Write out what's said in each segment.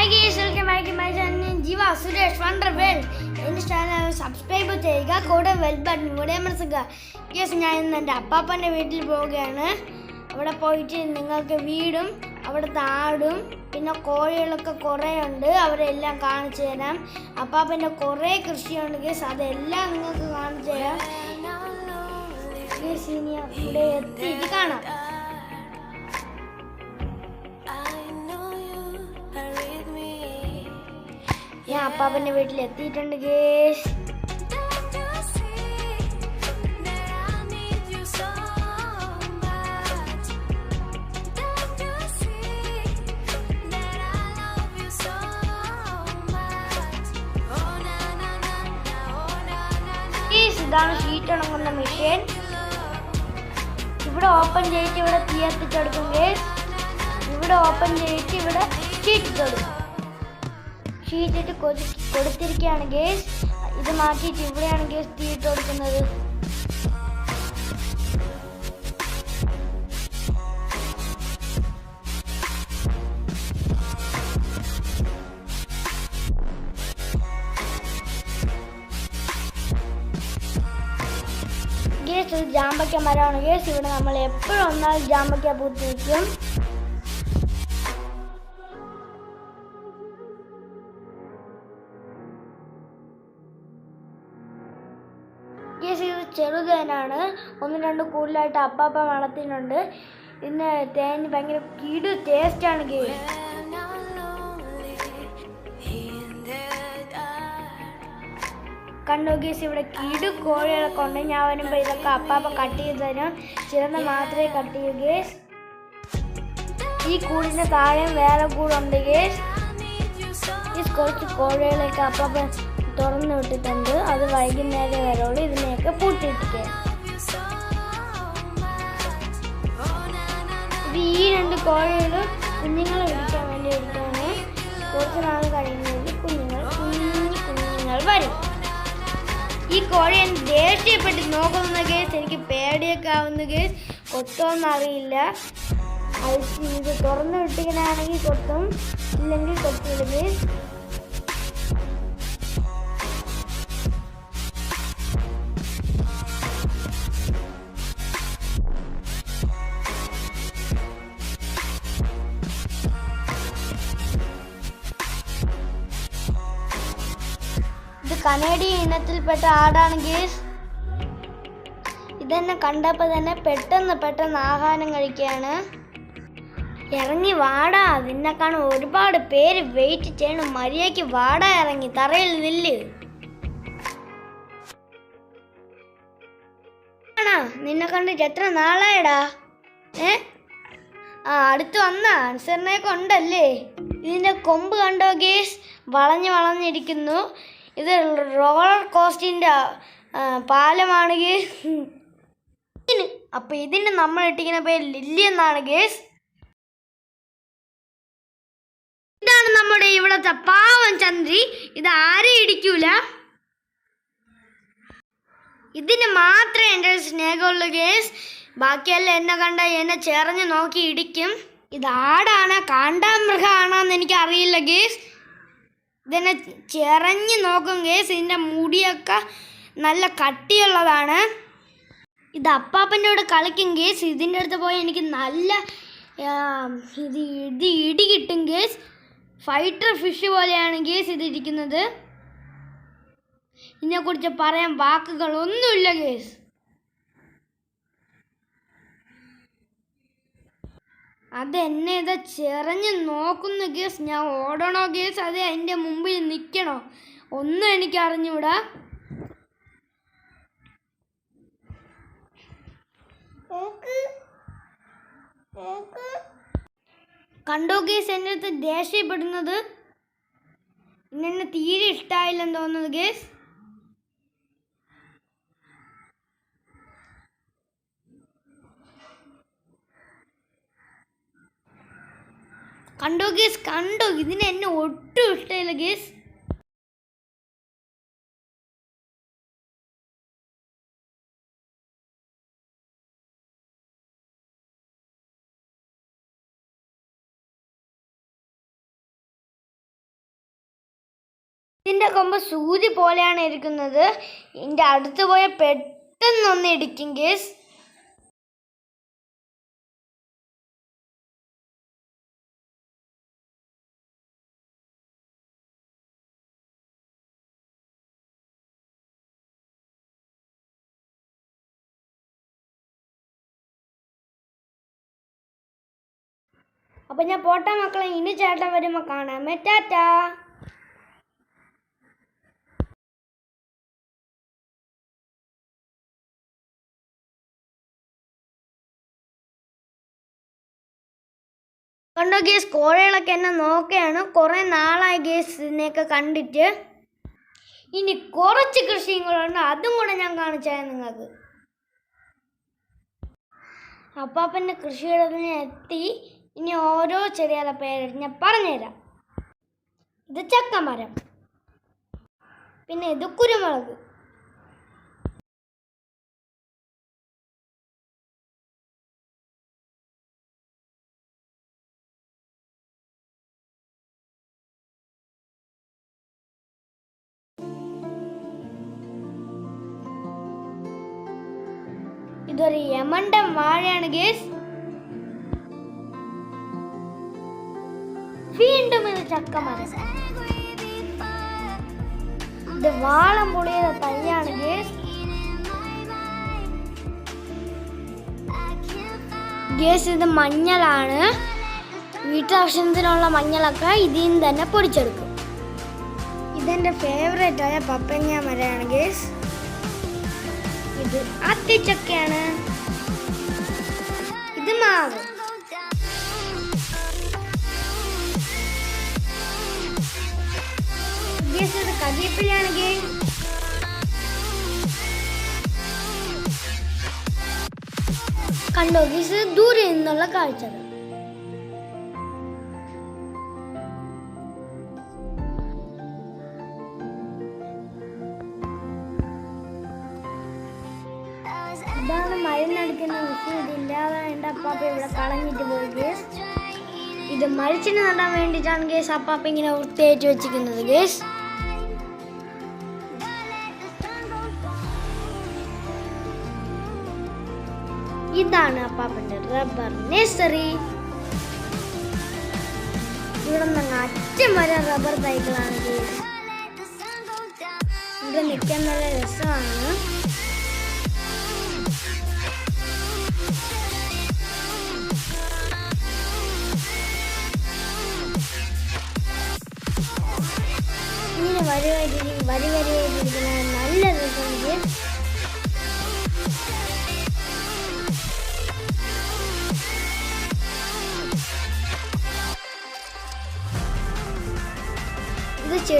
Hi guys welcome back to my channel Jeeva Suresh wonder world എന്റെ channel subscribe ചെയ്യുക കൂടെ well button കൂടെ അമർത്തുക. ഗേസ് ഞാൻ ഇന്ന് എന്റെ അപ്പാപ്പന്റെ വീട്ടിൽ പോവുകയാണ്. അവിടെ പോയിട്ട് നിങ്ങൾക്ക് വീടും അവിടെ താടും പിന്നെ കോഴികളൊക്കെ കുറേ ഉണ്ട്. അവരെല്ലാം കാണിച്ചു തരാം. അപ്പാപ്പന്റെ കുറേ കൃഷിയുണ്ട്. ഗേസ് അതെല്ലാം നിങ്ങൾക്ക് കാണിച്ചു തരാം. ഗേസ് ഇനി ഇവിടെ എത്തിയിട്ട് കാണാം. ഞാൻ അപ്പാപ്പന്റെ വീട്ടിൽ എത്തിയിട്ടുണ്ട് ഗേസ് ഇതാണ് ഷീറ്റ് ഉണങ്ങുന്ന മെഷീൻ ഇവിടെ ഓപ്പൺ ചെയ്തിട്ട് ഇവിടെ തീ എത്തിച്ചെടുക്കും ഗേസ് ഇവിടെ ഓപ്പൺ ചെയ്തിട്ട് ഇവിടെ ഷീറ്റ് ഇട്ടെടുക്കും ഷീറ്റിട്ട് കൊടുത്തിരിക്കുകയാണ് ഗേസ് ഇത് മാറ്റിയിട്ട് ഇവിടെയാണ് ഗേസ് തീയിട്ട് കൊടുക്കുന്നത്. ഗേസ് ഇത് ജാമ്പയ്ക്ക മരമാണ്. ഗേസ് ഇവിടെ നമ്മൾ എപ്പോഴും ഒന്നാൽ ജാമ്പയ്ക്ക പൂത്തിരിക്കും. ചെറുതേനാണ്. ഒന്ന് രണ്ട് കൂടുതലായിട്ട് അപ്പാപ്പ വളർത്തുന്നുണ്ട് പിന്നെ തേൻ ഭയങ്കര കീട് ടേസ്റ്റാണ് ആണ് കണ്ടു ഗീസ് ഇവിടെ കിടു കോഴികളൊക്കെ ഉണ്ട്. ഞാൻ വരുമ്പോൾ ഇതൊക്കെ അപ്പാപ്പ കട്ട് ചെയ്ത് തരും. ചിലന്ന് മാത്രമേ കട്ട് ചെയ്യൂ ഗേസ്. ഈ കൂടിന്റെ താഴെയും വേറെ കൂടുണ്ട് ഗേസ്. ഈ കുറച്ച് കോഴികളൊക്കെ അപ്പാപ്പ തുറന്നു വിട്ടിട്ടുണ്ട്. അത് വൈകുന്നേരം വരോട് ഇതിനെയൊക്കെ പൂട്ടിയിട്ടിരിക്കുക ഈ രണ്ട് കോഴികളും കുഞ്ഞുങ്ങളെ പിടിക്കാൻ വേണ്ടി എടുത്താണ് കുറച്ച് നാൾ കഴിയുന്നതിൽ കുഞ്ഞുങ്ങൾ കുഞ്ഞു കുഞ്ഞുങ്ങൾ വരും. ഈ കോഴി എന്നെ ദേഷ്യപ്പെട്ട് നോക്കുന്ന കേസ് എനിക്ക് പേടിയൊക്കെ ആവുന്ന കേസ് കൊത്തൊന്നും അറിയില്ല. അത് ഇത് തുറന്നു വിട്ടിങ്ങനാണെങ്കിൽ കൊത്തും. ഇല്ലെങ്കിൽ കൊത്തില്ല കേസ് ഇത് കനേഡിയൻ ഇനത്തിൽപ്പെട്ട ആടാണ് ഗീസ്. ഇതെന്നെ കണ്ടപ്പോൾ തന്നെ പെട്ടെന്ന് പെട്ടെന്ന് ആഹാരം കഴിക്കുകയാണ് ഇറങ്ങി വാടാ. നിന്നെ കാണാൻ ഒരുപാട് പേര് വെയിറ്റ് ചെയ്യണം. മര്യാദയ്ക്ക് വാടാ ഇറങ്ങി. തറയിൽ നില്ല്. ആണാ നിന്നെ കണ്ടിട്ട് എത്ര നാളായടാ? ഏ? ആ അടുത്ത് വന്ന. ആൻസറിനെ കൊണ്ടല്ലേ? ഇതിന്റെ കൊമ്പ് കണ്ടോ ഗേസ്? വളഞ്ഞ് വളഞ്ഞിരിക്കുന്നു. ഇത് റോളർ കോസ്റ്റിന്റെ പാലമാണ് ഗേസ്. അപ്പൊ ഇതിന് നമ്മൾ ഇട്ടിരിക്കുന്ന പേര് ലില്ലി എന്നാണ് ഗേസ്. ഇതാണ് നമ്മുടെ ഇവിടുത്തെ പാവം ചന്ദ്രി. ഇത് ആരും ഇടിക്കൂല. ഇതിന് മാത്രമേ എന്റെ സ്നേഹമുള്ളൂ ഗേസ്. ബാക്കിയെല്ലാം എന്നെ കണ്ട എന്നെ ചെറഞ്ഞ് നോക്കി ഇടിക്കും. ഇത് ആടാണ് കാണ്ടാമൃഗമാണോന്ന് എനിക്ക് അറിയില്ല ഗേസ്. ഇതെന്നെ ചെറഞ്ഞ് നോക്കും കേസ് ഇതിന്റെ മുടിയൊക്കെ നല്ല കട്ടിയുള്ളതാണ്. ഇത് അപ്പാപ്പന്റെ കളിക്കും കേസ് ഇതിന്റെ അടുത്ത് പോയി എനിക്ക് നല്ല ഇത് ഇത് ഇടി കിട്ടും കേസ് ഫൈറ്റർ ഫിഷ് പോലെയാണ് കേസ് ഇതിരിക്കുന്നത് ഇതിനെക്കുറിച്ച് പറയാൻ വാക്കുകൾ ഒന്നുമില്ല ഗേസ് അത് എന്നെ ഇത് ചെറഞ്ഞ് നോക്കുന്ന ഗേസ് ഞാൻ ഓടണോ ഗേസ് അത് എന്റെ മുമ്പിൽ നിൽക്കണോ? ഒന്നും എനിക്ക് അറിഞ്ഞൂടാ കണ്ടോ ഗേസ് എന്റെ അടുത്ത് ദേഷ്യപ്പെടുന്നത്? ഇന്നെന്നെ തീരെ ഇഷ്ടമായില്ലെന്ന് തോന്നുന്നത് ഗേസ് കണ്ടോ ഗേസ്? കണ്ടോ? ഇതിന് എന്നെ ഒട്ടും ഇഷ്ടമില്ല ഗേസ്. ഇതിന്റെ കൊമ്പ് സൂചി പോലെയാണ് ഇരിക്കുന്നത്. ഇതിന്റെ അടുത്ത് പോയ പെട്ടെന്നൊന്ന് ഇടിക്കും ഗേസ്. അപ്പൊ ഞാൻ പോട്ടെ മക്കളെ ഇനി ചേട്ടൻ വരുമ്പോ കാണാം. ടാറ്റാ. കണ്ടോ ഗേസ് കോഴകളൊക്കെ എന്നെ നോക്കുകയാണ് കുറേ നാളായി ഗേസ് ഇതിനെയൊക്കെ കണ്ടിട്ട്. ഇനി കുറച്ച് കൃഷിയും കൂടെ ഉണ്ട് അതും കൂടെ ഞാൻ കാണിച്ചാൽ നിങ്ങൾക്ക്. അപ്പാപ്പന്റെ കൃഷിയിടത്തിന് എത്തി. ഇനി ഓരോ ചെടികളുടെ പേര് ഞാൻ പറഞ്ഞുതരാം. ഇത് ചക്കമരം. പിന്നെ ഇത് കുരുമുളക്. ഇതൊരു യമണ്ടൻ വാഴയാണ് ഗേസ്. വീണ്ടും ഇത് ചക്കമരം ഇത് വാളം പൊളിയത് തൈയാണ് ഗേസ് ഗേസ് ഇത് മഞ്ഞളാണ്. വീട്ടാവശ്യത്തിനുള്ള മഞ്ഞളൊക്കെ ഇതിൽ നിന്ന് തന്നെ പൊടിച്ചെടുക്കും. ഇതെന്റെ ഫേവറേറ്റ് ആയ പപ്പങ്ങ മരമാണ് ഗേസ് ഇത് അത്തിച്ചക്കയാണ് ഇത് മാവ്. ഇത് കരിയപ്പിലാണ് ഗേസ് കണ്ടോ ഗീസ് ദൂരെ നിന്നുള്ള കാഴ്ചകൾ ഇതാണ് മരുന്നടിക്കുന്ന മെഷീൻ ഇതില്ലാതെ എന്റെ അപ്പാപ്പ ഇവിടെ കളഞ്ഞിട്ട് പോയി ഗേസ്. ഇത് മരിച്ചിന് നടാൻ വേണ്ടിയിട്ടാണ് ഗേസ് അപ്പാപ്പ ഇങ്ങനെ വൃത്തിയായിട്ട് വെച്ചിരിക്കുന്നത് ഗേസ്. ഇതാണ് അപ്പാപ്പന്റെ റബ്ബർ നേഴ്സറി ഇവിടെ നിന്ന് അറ്റം വരെ റബ്ബർ തൈകളാണ് ഇവിടെ നിൽക്കാൻ നല്ല രസമാണ്. ഇങ്ങനെ വരി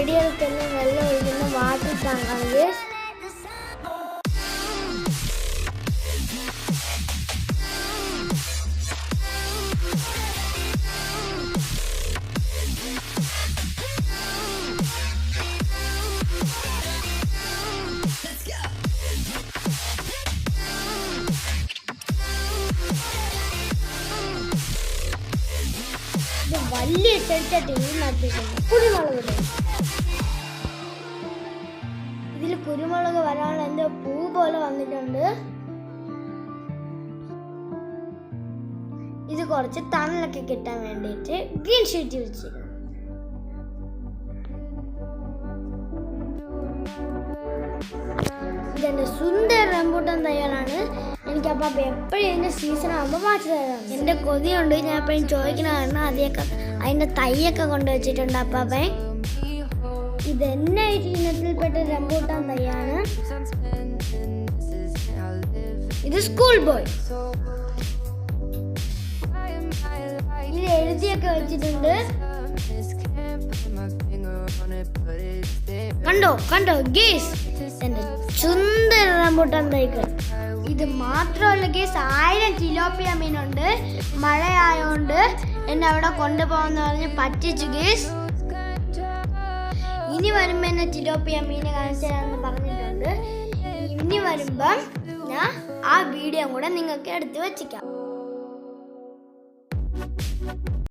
ഇത് ചെടികൾക്കെല്ലാം വെള്ളം ഒഴിക്കുന്ന വാട്ടർ ടാങ്കാണ് ഗേസ് ഇത് വലിയ ചെടിച്ചട്ടി നട്ടിട്ടുണ്ട് കുരുമുളക് തൈ. ഇതിൽ കുരുമുളക് വരാനുള്ള എന്തോ പൂ പോലെ വന്നിട്ടുണ്ട്. ഇത് കുറച്ച് തണലൊക്കെ കിട്ടാൻ വേണ്ടിയിട്ട് ഗ്രീൻ ഷീറ്റ് വെച്ചിരുന്നു ഇതെന്റെ സുന്ദര റംബൂട്ടൻ തയ്യാറാണ് എനിക്ക് അപ്പം എപ്പോഴും എന്റെ സീസൺ ആകുമ്പോൾ മാറ്റി തരാം. എന്റെ കൊതിയുണ്ട് ഞാൻ എപ്പോഴും ചോദിക്കണ കാരണം അതിയൊക്കെ അതിന്റെ തൈയൊക്കെ കൊണ്ടുവച്ചിട്ടുണ്ട് അപ്പാപ്പൻ ഇത് എന്നെ ഇനത്തിൽപ്പെട്ട റംബൂട്ടാൻ തൈയാണ് ഇത് സ്കൂൾ ബോയ് ഇത് എഴുതിയൊക്കെ വെച്ചിട്ടുണ്ട്. കണ്ടോ കണ്ടോ ഗേസ് എന്റെ സുന്ദര റംബൂട്ടാൻ തൈകൾ. ഇത് മാത്രമല്ല ഗേസ് ആയിരം കിലോപ്പിയ മീനുണ്ട് മഴയായോണ്ട് എന്നെ അവിടെ കൊണ്ടുപോകാന്ന് പറഞ്ഞ് പറ്റിച്ചു ഗേസ് ഇനി വരുമ്പോ എന്നെ ജിലോപ്പി അമ്മീനെ കാണിച്ചു തരാമെന്ന് പറഞ്ഞിട്ടുണ്ട്. ഇനി വരുമ്പം ഞാൻ ആ വീഡിയോ കൂടെ നിങ്ങൾക്ക് എടുത്തു വെച്ചിക്കാം.